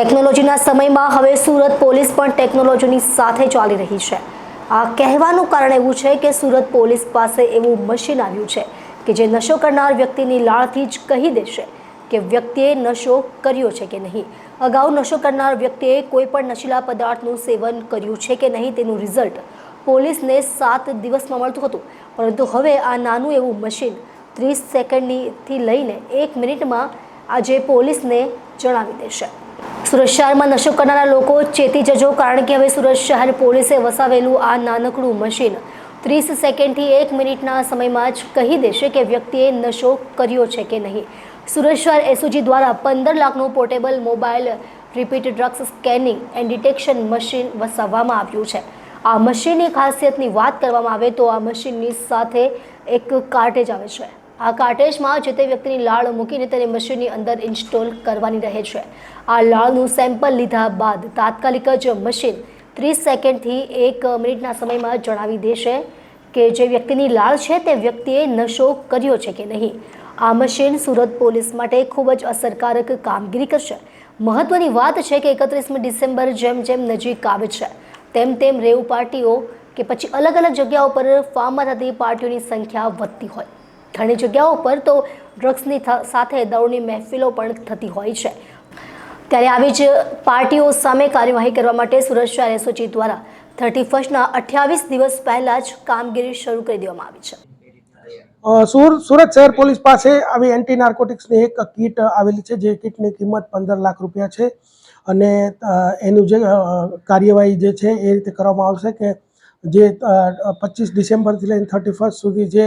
ટેકનોલોજીના સમયમાં હવે સુરત પોલીસ પણ ટેકનોલોજીની સાથે ચાલી રહી છે. આ કહેવાનું કારણ એવું છે કે સુરત પોલીસ પાસે એવું મશીન આવ્યું છે કે જે નશો કરનાર વ્યક્તિની લાળથી જ કહી દેશે કે વ્યક્તિએ નશો કર્યો છે કે નહીં. અગાઉ નશો કરનાર વ્યક્તિએ કોઈ પણ નશીલા પદાર્થનું સેવન કર્યું છે કે નહીં તેનું રિઝલ્ટ પોલીસને સાત દિવસમાં મળતું હતું. પરંતુ હવે આ નાનું એવું મશીન ત્રીસ સેકન્ડનીથી લઈને એક મિનિટમાં આજે પોલીસને જણાવી દેશે. સુરત શહેરમાં નશો કરનારા લોકો ચેતી જજો કારણ કે હવે સુરત શહેર પોલીસે વસાવેલું આ નાનકડું મશીન. ત્રીસ સેકન્ડથી એક મિનિટના સમયમાં જ કહી દેશે કે વ્યક્તિએ નશો કર્યો છે કે નહીં. સુરત શહેર એસઓજી દ્વારા પંદર લાખનું portable mobile repeat drugs scanning and detection machine વસાવવામાં આવ્યું છે. આ મશીનની ખાસિયતની વાત કરવામાં આવે તો આ મશીનની સાથે એક કાર્ટેજ આવે છે. આ કાર્ટેજમાં જે તે વ્યક્તિની લાળ મૂકીને તેને મશીનની અંદર ઇન્સ્ટોલ કરવાની રહે છે. આ લાળનું સેમ્પલ લીધા બાદ તાત્કાલિક જ મશીન ત્રીસ સેકન્ડથી એક મિનિટના સમયમાં જણાવી દેશે કે જે વ્યક્તિની લાળ છે તે વ્યક્તિએ નશો કર્યો છે કે નહીં. આ મશીન સુરત પોલીસ માટે ખૂબ જ અસરકારક કામગીરી કરશે. મહત્વની વાત છે કે એકત્રીસમી ડિસેમ્બર જેમ જેમ નજીક આવે છે, તેમ તેમ રેવ પાર્ટીઓ કે પછી અલગ અલગ જગ્યાઓ પર ફાર્મમાં થતી પાર્ટીઓની સંખ્યા વધતી હોય. ઘણી જગ્યાઓ પર તો ડ્રગ્સની સાથે દારૂની મહેફિલો પણ થતી હોય છે. ત્યારે આવી જ પાર્ટીઓ સામે કાર્યવાહી કરવા માટે સુરત શહેર એસઓજી દ્વારા થર્ટી ફર્સ્ટના અઠ્યાવીસ દિવસ પહેલાં જ કામગીરી શરૂ કરી દેવામાં આવી છે. સુર, સુરત શહેર પોલીસ પાસે આવી એન્ટી નાર્કોટિક્સની એક કીટ આવેલી છે, જે કીટની કિંમત પંદર લાખ રૂપિયા છે. અને એનું જે કાર્યવાહી જે છે એ રીતે કરવામાં આવશે કે જે પચીસ ડિસેમ્બરથી લઈને થર્ટી ફર્સ્ટ સુધી જે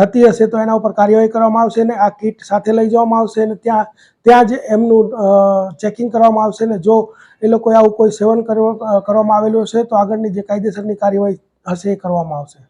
થતી હશે તો એના ઉપર કાર્યવાહી કરવામાં આવશે ને આ કીટ સાથે લઈ જવામાં આવશે ને ત્યાં ત્યાં જ એમનું ચેકિંગ કરવામાં આવશે ને જો એ લોકોએ આવું કોઈ સેવન કરવા કરવામાં આવેલું હશે તો આગળની જે કાયદેસરની કાર્યવાહી હશે એ કરવામાં આવશે.